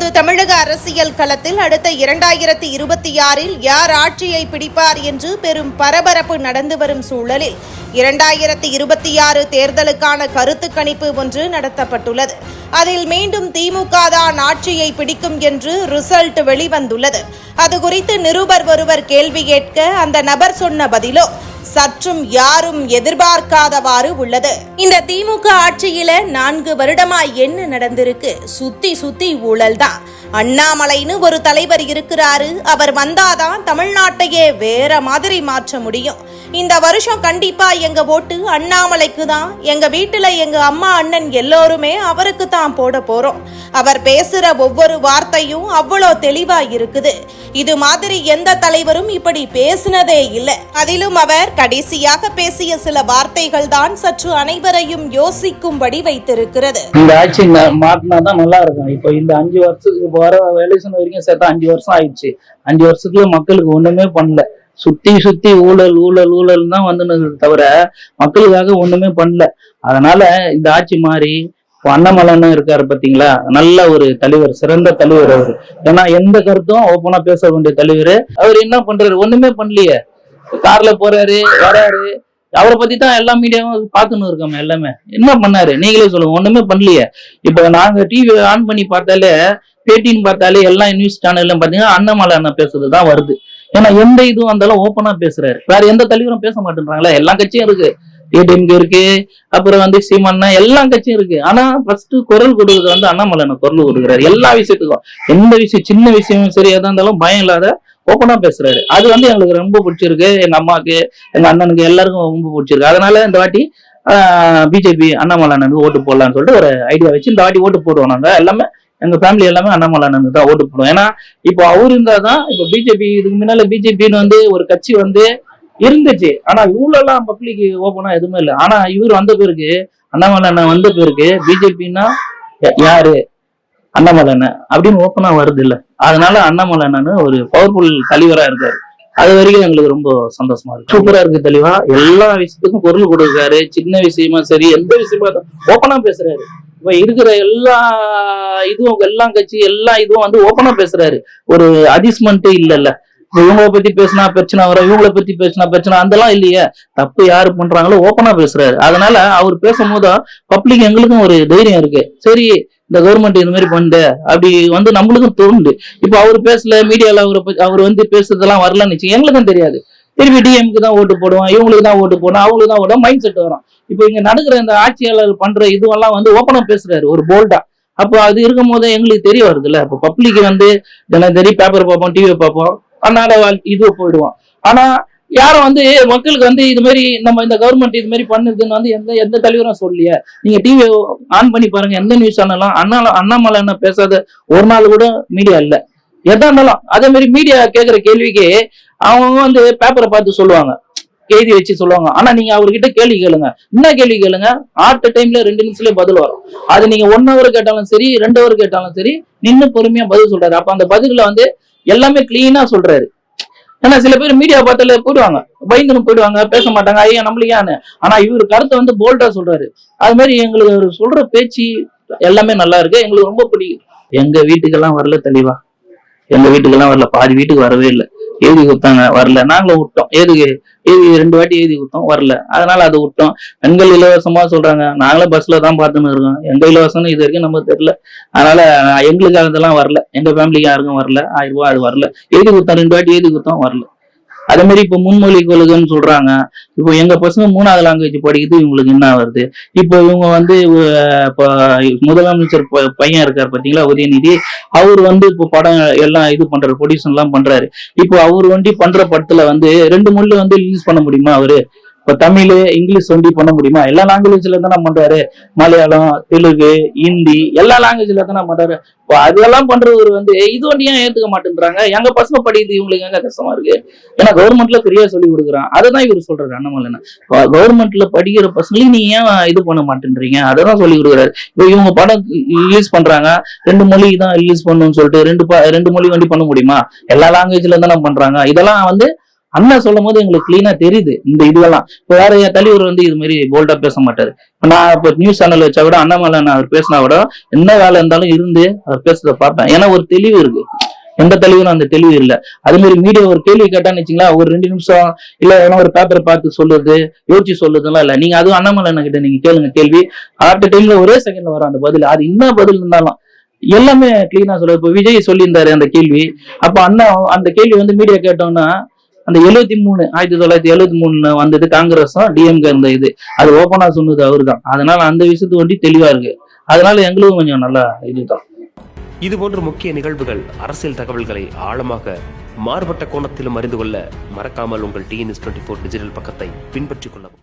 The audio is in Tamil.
தற்போது தமிழக அரசியல் களத்தில் அடுத்த இரண்டாயிரத்தி இருபத்தி ஆறில் யார் ஆட்சியை பிடிப்பார் என்று பெரும் பரபரப்பு நடந்து வரும் சூழலில் இரண்டாயிரத்தி இருபத்தி ஆறு தேர்தலுக்கான கருத்து கணிப்பு ஒன்று நடத்தப்பட்டுள்ளது. அதில் மீண்டும் திமுக தான் ஆட்சியை பிடிக்கும் என்று ரிசல்ட் வெளிவந்துள்ளது. அது குறித்து நிருபர் ஒருவர் கேள்வி கேட்க அந்த நபர் சொன்ன பதிலோ சற்றும் யாரும் எதிர்பார்க்காதவாறு உள்ளது. இந்த திமுக ஆட்சியில நான்கு வருடமா என்ன நடந்திருக்கு? சுத்தி சுத்தி ஊழல் தான் அண்ணாமலைன்னு ஒரு தலைவர் இருக்கிறாரு. அவர் வந்தாதான் தமிழ்நாட்டையே வேற மாதிரி மாற்ற முடியும். இந்த வருஷம் கண்டிப்பா எங்க ஓட்டு அண்ணாமலைக்கு தான் எங்க வீட்டுல எங்க அம்மா அண்ணன் எல்லோருமே அவருக்கு தான் போட போறோம். அவர் பேசுற ஒவ்வொரு வார்த்தையும் அவ்வளோ தெளிவா இருக்குது. இது மாதிரி எந்த தலைவரும் இப்படி பேசினதே இல்லை. அதிலும் அவர் கடைசியாக பேசிய சில வார்த்தைகள் தான் சற்று அனைவரையும் யோசிக்கும்படி வைத்திருக்கிறது. இந்த ஆட்சி மாற்றினா தான் நல்லா இருக்கும். இப்போ இந்த அஞ்சு வருஷத்துக்கு வர எலெக்ஷன் வரைக்கும் சேர்த்தா அஞ்சு வருஷம் ஆயிடுச்சு. அஞ்சு வருஷத்துல மக்களுக்கு ஒண்ணுமே பண்ணல. சுத்தி சுத்தி ஊழல் ஊழல் ஊழல் தான் வந்து தவிர மக்களுக்காக ஒண்ணுமே பண்ணல. அதனால இந்த ஆட்சி மாறி அண்ணாமலைன்னு இருக்காரு பாத்தீங்களா நல்ல ஒரு தலைவர் சிறந்த தலைவர் அவர். ஏன்னா எந்த கருத்தும் ஓப்பனா பேச வேண்டிய தலைவர். அவர் என்ன பண்றாரு? ஒண்ணுமே பண்ணலையே. கார்ல போறாரு வராரு. அவரை பத்தி தான் எல்லா மீடியாவும் பார்த்துன்னு இருக்கோம் எல்லாமே. என்ன பண்ணாரு? நீங்களே சொல்லுங்க. ஒண்ணுமே பண்ணலையே. இப்ப நாங்க டிவி ஆன் பண்ணி பார்த்தாலே பேட்டின்னு பார்த்தாலே எல்லா நியூஸ் சேனல்ல பாத்தீங்கன்னா அண்ணாமலை அண்ணா தான் வருது. ஏன்னா எந்த இதுவும் இருந்தாலும் ஓப்பனா பேசுறாரு. வேற எந்த தலைவரும் பேச மாட்டேன்றாங்களே. எல்லா கட்சியும் இருக்கு. ஏடிஎம்கே இருக்கு. அப்புறம் வந்து சீமானா எல்லா கட்சியும் இருக்கு. ஆனா ஃபர்ஸ்ட் குரல் கொடுக்குறது வந்து அண்ணாமலை குரல் கொடுக்குறாரு. எல்லா விஷயத்துக்கும். எந்த விஷயம் சின்ன விஷயமும் சரி எதா இருந்தாலும் பயம் இல்லாத ஓப்பனா பேசுறாரு. அது வந்து எங்களுக்கு ரொம்ப பிடிச்சிருக்கு. எங்க அம்மாக்கு எங்க அண்ணனுக்கு எல்லாருக்கும் ரொம்ப பிடிச்சிருக்கு. அதனால இந்த வாட்டி பிஜேபி அண்ணாமலை அண்ணனுக்கு ஓட்டு போடலாம்னு சொல்லிட்டு ஒரு ஐடியா வச்சு இந்த வாட்டி ஓட்டு போடுவோம் நாங்க. எல்லாமே எங்க ஃபேமிலி எல்லாமே அண்ணாமலை அண்ணனுக்கு தான் ஓட்டு போடுவோம். ஏன்னா இப்போ அவர் இருந்தாதான் இப்போ பிஜேபி இதுக்கு முன்னால பிஜேபின்னு வந்து ஒரு கட்சி வந்து இருந்துச்சு. ஆனா இவ்வளவுலாம் பப்ளிக் ஓப்பனா எதுவுமே இல்லை. ஆனா இவர் வந்த பிறகு அண்ணாமலை அண்ணன் வந்த பிறகு பிஜேபின்னா யாரு? அண்ணாமலை அண்ணன். அப்படின்னு ஓப்பனா வருது இல்ல. அதனால அண்ணாமலை அண்ணன் ஒரு பவர்ஃபுல் தலைவரா இருக்காரு. அது வரைக்கும் எங்களுக்கு ரொம்ப சந்தோஷமா இருக்கு. சூப்பரா இருக்கு தெளிவா எல்லா விஷயத்துக்கும் குரல் கொடுக்காரு. சின்ன விஷயமா சரி எந்த விஷயமா ஓப்பனா பேசுறாரு. இப்ப இருக்கிற எல்லா இதுவும் எல்லா கட்சி எல்லா இதுவும் வந்து ஓப்பனா பேசுறாரு. ஒரு அதிஸ்மெண்ட்டே இல்லைல்ல. இவங்கள பத்தி பேசினா பிரச்சனை வரும் இவங்கள பத்தி பேசினா பிரச்சனை அதெல்லாம் இல்லையே. தப்பு யாரு பண்றாங்களோ ஓப்பனா பேசுறாரு. அதனால அவர் பேசும்போது பப்ளிக் எங்களுக்கும் ஒரு தைரியம் இருக்கு. சரி இந்த கவர்மெண்ட் இந்த மாதிரி பண்ணுது. அப்படி வந்து நம்மளுக்கும் தோணுது. இப்போ அவர் பேசல மீடியால அவரை பத்தி அவர் வந்து பேசுறதெல்லாம் வரலன்னு வச்சு எங்களுக்கும் தெரியாது. திருப்பி டிஎம்க்கு தான் ஓட்டு போடுவோம் இவங்களுக்கு தான் ஓட்டு போடணும் அவங்களுக்கு தான் ஓடும் மைண்ட் செட் வரும். இப்போ இங்க நடக்கிற இந்த ஆட்சியாளர் பண்ற இதுவெல்லாம் வந்து ஓப்பனா பேசுறாரு ஒரு போல்டா அப்போ அது இருக்கும் போது எங்களுக்கு தெரிய வருதுல்ல. இப்போ பப்ளிக் வந்து தினசரி பேப்பர் பார்ப்போம் டிவி பார்ப்போம். அதனால இது போயிடுவோம் ஆனா யாரும் வந்து மக்களுக்கு வந்து இது மாதிரி நம்ம இந்த கவர்மெண்ட் இது மாதிரி பண்ணுதுன்னு வந்து எந்த எந்த தலைவரும் சொல்லியே நீங்க டிவி ஆன் பண்ணி பாருங்க எந்த நியூஸ் சேனலும் அண்ணா அண்ணாமலை என்ன பேசாத ஒரு நாள் கூட மீடியா இல்ல. எதா இருந்தாலும் அதே மாதிரி மீடியா கேட்கிற கேள்விக்கு அவங்க வந்து பேப்பரை பார்த்து சொல்லுவாங்க. எழுதி வச்சு சொல்லுவாங்க. ஆனா நீங்க அவர்கிட்ட கேள்வி கேளுங்க. என்ன கேள்வி கேளுங்க? ஆட் டைம்ல ரெண்டு நிமிஷத்துல பதில் வரும். அது நீங்க ஒன் ஹவர் கேட்டாலும் சரி ரெண்டு ஹவர் கேட்டாலும் சரி நின்று பொறுமையா பதில் சொல்றாரு. அப்ப அந்த பதில வந்து எல்லாமே கிளீனா சொல்றாரு. ஏன்னா சில பேர் மீடியா பார்த்தால போயிடுவாங்க. பயந்துன்னு போயிடுவாங்க பேச மாட்டாங்க ஐயா நம்மளுக்கு ஆனா இவர் கருத்தை வந்து போல்டா சொல்றாரு. அது மாதிரி எங்களுக்கு அவர் சொல்ற பேச்சு எல்லாமே நல்லா இருக்கு. எங்களுக்கு ரொம்ப பிடிக்கும். எங்க வீட்டுக்கெல்லாம் வரல தெளிவா. எங்க வீட்டுக்கெல்லாம் வரல. பாதி வீட்டுக்கு வரவே இல்லை. எழுதி கொடுத்தாங்க வரல. நாங்களும் விட்டோம் எதுக்கு எழுதி ரெண்டு வாட்டி எழுதி கொடுத்தோம் வரல. அதனால அது விட்டோம் பெண்கள் இலவசமா சொல்றாங்க. நாங்களும் பஸ்ல தான் பார்த்துன்னு இருக்கோம். எங்க இலவசம்னு இது வரைக்கும் நமக்கு தெரியல. அதனால எங்களுக்கு அதெல்லாம் வரல. எங்க ஃபேமிலிக்கு யாருக்கும் வரல. ஆயிரம் ரூபாய் அது வரல. எழுதி கொடுத்தோம் ரெண்டு வாட்டி எழுதி கொடுத்தோம் வரல. அதே மாதிரி இப்போ முன்மொழி கொள்கைன்னு சொல்றாங்க. இப்போ எங்க பசங்க மூணாவது லாங்குவேஜ் படிக்குது இவங்களுக்கு என்ன வருது இப்போ இவங்க வந்து இப்போ முதலமைச்சர் பையன் இருக்கார் பார்த்தீங்களா உதயநிதி. அவர் வந்து இப்போ படம் எல்லாம் இது பண்றாரு ப்ரொடியூசன் எல்லாம் பண்றாரு. இப்போ அவர் வண்டி பண்ற படத்துல வந்து ரெண்டு மொழி வந்து ரிலீஸ் பண்ண முடியுமா அவரு? இப்போ தமிழ் இங்கிலீஷ் வண்டி பண்ண முடியுமா? எல்லா லாங்குவேஜ்ல தானே பண்றாரு. மலையாளம் தெலுங்கு ஹிந்தி எல்லா லாங்குவேஜ்ல தானே பண்றாரு. இப்போ அதெல்லாம் பண்றவர் வந்து இது வண்டி ஏன் ஏத்துக்க மாட்டேன்றாங்க? எங்க பசங்க படிக்குது இவங்களுக்கு எங்க கஷ்டமா இருக்கு? ஏன்னா கவர்மெண்ட்ல ஃப்ரீயா சொல்லி கொடுக்குறான். அதை தான் இவர் சொல்றாரு அண்ணாமலை கவர்மெண்ட்ல படிக்கிற பசங்களையும் நீ ஏன் இது பண்ண மாட்டேன்றீங்க? அதை தான் சொல்லி கொடுக்குறாரு. இப்போ இவங்க படம் ரிலீஸ் பண்றாங்க. ரெண்டு மொழி தான் ரிலீஸ் பண்ணணும்னு சொல்லிட்டு ரெண்டு ப- ரெண்டு மொழி வண்டி பண்ண முடியுமா? எல்லா லாங்குவேஜ்ல தானே பண்றாங்க. இதெல்லாம் வந்து அண்ணா சொல்லும் போது எங்களுக்கு கிளீனா தெரியுது இந்த இதுவெல்லாம். இப்போ வேற என் தலைவர் வந்து இது மாதிரி போல்டா பேச மாட்டாரு. இப்ப நான் இப்போ நியூஸ் சேனல் வச்சா கூட அண்ணாமலை நான் அவர் பேசினா கூட என்ன வேலை இருந்தாலும் இருந்து அவர் பேசுறத பார்ப்பேன். ஏன்னா ஒரு தெளிவு இருக்கு. எந்த தெளிவும் அந்த தெளிவு இல்ல. அதே மாதிரி மீடியா ஒரு கேள்வி கேட்டான்னு வச்சுங்களா ஒரு ரெண்டு நிமிஷம் இல்ல எதனா ஒரு பேப்பரை பார்த்து சொல்லுது யோசிச்சு சொல்லுதுலாம் இல்ல. நீங்க அதுவும் அண்ணாமலை கிட்ட நீங்க கேளுங்க கேள்வி. அடுத்த டைம்ல ஒரே செகண்ட்ல வரும் அந்த பதில். அது என்ன பதில் இருந்தாலும். எல்லாமே கிளீனா சொல்ல இப்போ விஜய் சொல்லியிருந்தாரு அந்த கேள்வி. அப்ப அண்ணா அந்த கேள்வி வந்து மீடியா கேட்டோம்னா அந்த எழுபத்தி மூணு ஆயிரத்தி தொள்ளாயிரத்தி எழுபத்தி மூணுல வந்தது காங்கிரஸும் டிஎம்கே இருந்த இது அது ஓப்பனா சொன்னது அவர்தான். அதனால அந்த விஷயத்து வண்டி தெளிவா இருக்கு. அதனால எங்களுக்கும் கொஞ்சம் நல்லா இதுதான். இது போன்ற முக்கிய நிகழ்வுகள் அரசியல் தகவல்களை ஆழமாக மாறுபட்ட கோணத்திலும் அறிந்து கொள்ள மறக்காமல் உங்கள் டிஎன்எஸ் டுவெண்ட்டி ஃபோர் டிஜிட்டல் பக்கத்தை பின்பற்றிக் கொள்ளவும்.